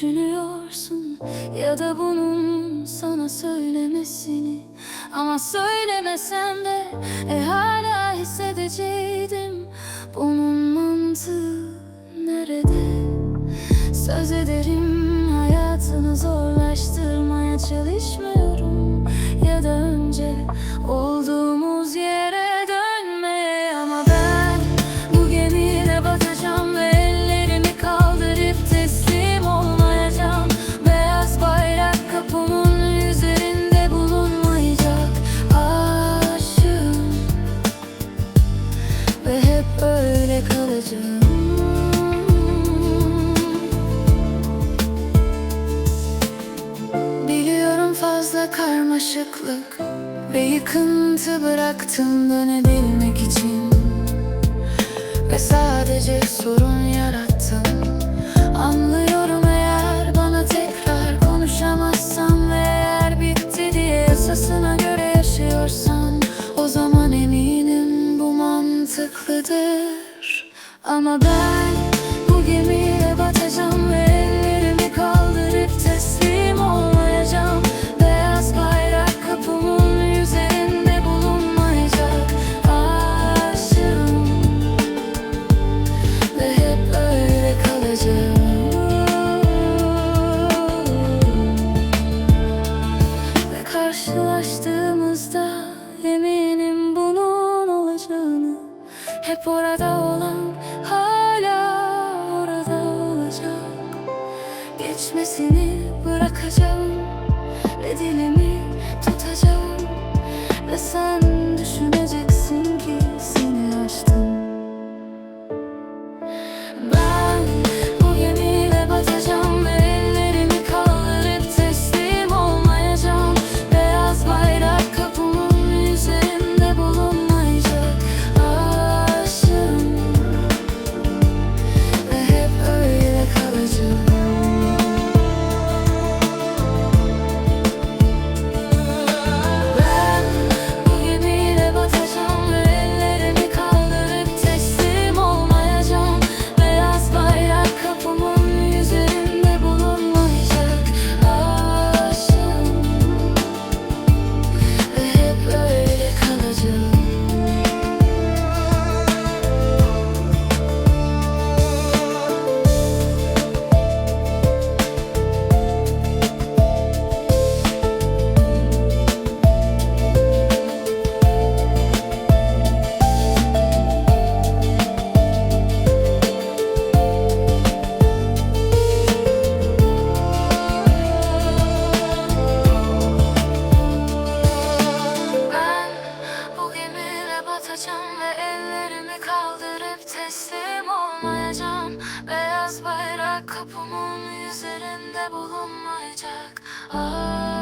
düşünüyorsun Ya da bunun sana söylemesini Ama söylemesem de e, hala hissedeceydim Bunun mantığı nerede? Söz ederim hayatını zorlaştırmaya çalışmıyorum Ya da önce olduğumuz yer Biliyorum fazla karmaşıklık ve yıkıntı bıraktım dönebilmek için. Ve sadece sorun yarattım. Anlıyorum Ama ben bu gemiyle batacağım ve ellerimi kaldırıp teslim olmayacağım. Beyaz bayrak kapımın üzerinde bulunmayacak Aşığım. Ve hep öyle kalacağım. Ve karşılaştığımızda eminim bunun olacağını. Hep orada olan Kalbimde seni bırak olmayacağım Beyaz bayrak kapımın üzerinde bulunmayacak. Aşığım